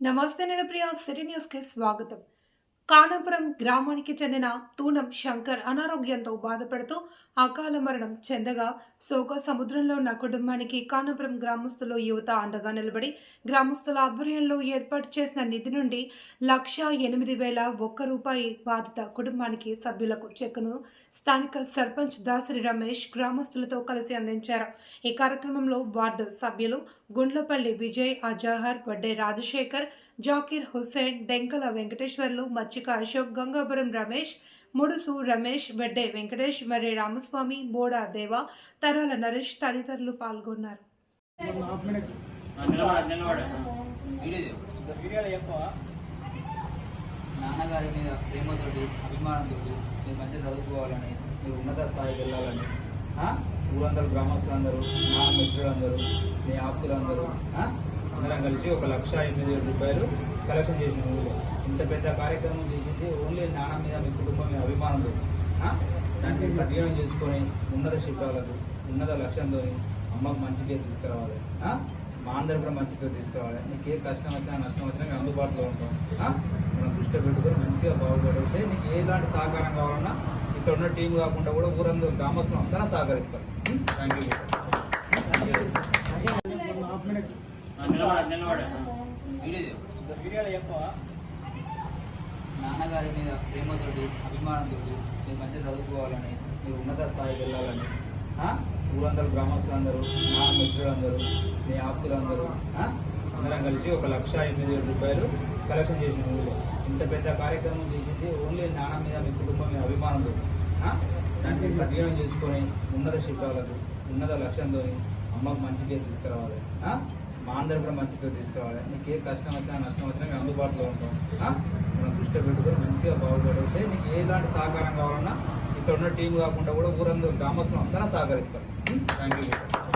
నమస్తే నేను ప్రియా సిటీ న్యూస్కి స్వాగతం కానాపురం గ్రామానికి చెందిన తూనం శంకర్ అనారోగ్యంతో బాధపడుతూ అకాల మరణం చెందగా శోక సముద్రంలో ఉన్న కుటుంబానికి కానాపురం గ్రామస్తులు యువత అండగా నిలబడి గ్రామస్తుల ఆధ్వర్యంలో ఏర్పాటు చేసిన నిధి నుండి లక్ష ఎనిమిది వేల ఒక్క రూపాయి బాధిత కుటుంబానికి సభ్యులకు చెక్కును స్థానిక సర్పంచ్ దాసరి రమేష్ గ్రామస్తులతో కలిసి అందించారు. ఈ కార్యక్రమంలో వార్డు సభ్యులు గుండ్లపల్లి విజయ్ అజాహర్ వడ్డే రాజశేఖర్ జాకీర్ హుస్సేన్ డెంకల వెంకటేశ్వర్లు మచ్చిక అశోక్ గంగాపురం రమేష్ ముడుసు రమేష్ వెడ్డే వెంకటేష్ మరి రామస్వామి బోడా దేవ తరాల నరేష్ తదితరులు పాల్గొన్నారు. నాన్నగారి మీద ప్రేమతోటి అభిమానంతో మీరు మంచిగా చదువుకోవాలని మీరు ఉన్నత స్థాయికి వెళ్ళాలని ఊరందరూ గ్రామస్తులందరూ నా మిత్రులందరూ మీ ఆప్తులందరూ కలిసి ఒక లక్ష ఎనిమిది వేల రూపాయలు కలెక్షన్ చేసిన ఊళ్ళో. ఇంత పెద్ద కార్యక్రమం చేసింది ఓన్లీ నాన్న మీద మీ కుటుంబం మీద అభిమానంతో ఆ? సద్వినియోగం చేసుకొని ఉన్నత శిల్పాలకు ఉన్నత లక్ష్యంతో అమ్మకు మంచి పేరు తీసుకురావాలి. మా అందరూ కూడా మంచి పేరు తీసుకురావాలి. నీకు ఏ కష్టం వచ్చినా నష్టం వచ్చినా మేము అందుబాటులో ఉంటాం. మనం దృష్టిలో పెట్టుకొని మంచిగా బాగుపడితే నీకు ఎలాంటి సహకారం కావాలన్నా ఇక్కడ ఉన్న టీం కాకుండా కూడా ఊరందరూ గ్రామస్తులు అందరూ సహకరిస్తారు. థ్యాంక్ యూ నాన్నగారి మీద ప్రేమతోటి అభిమానంతో మీరు మంచిగా చదువుకోవాలని మీరు ఉన్నత స్థాయికి వెళ్ళాలని? ఊరందరూ గ్రామస్తులందరూ నా మిత్రులందరూ మీ ఆప్తులందరూ ఆ? అందరం కలిసి ఒక లక్ష ఎనిమిది వేల రూపాయలు కలెక్షన్ చేసిన ఊళ్ళో ఇంత పెద్ద కార్యక్రమం చేసింది ఓన్లీ నాన్న మీద మీ కుటుంబం మీద అభిమానంతో? దాన్ని సద్వినియోగం చేసుకొని ఉన్నత శిల్పాలకు ఉన్నత లక్ష్యంతో అమ్మకు మంచి పేరు తీసుకురావాలి? మా అందరు కూడా మంచి పేరు తీసుకురావాలి నీకు ఏ కష్టం వచ్చినా నష్టం వచ్చినా మేము అందుబాటులో ఉంటాం. మనం దృష్టిలో పెట్టుకొని మంచిగా బాగుపడితే నీకు ఎలాంటి సహకారం కావాలన్నా ఇక్కడ ఉన్న టీం కాకుండా కూడా ఊరందరూ గ్రామస్తులు అందరూ సహకరిస్తారు థ్యాంక్ యూ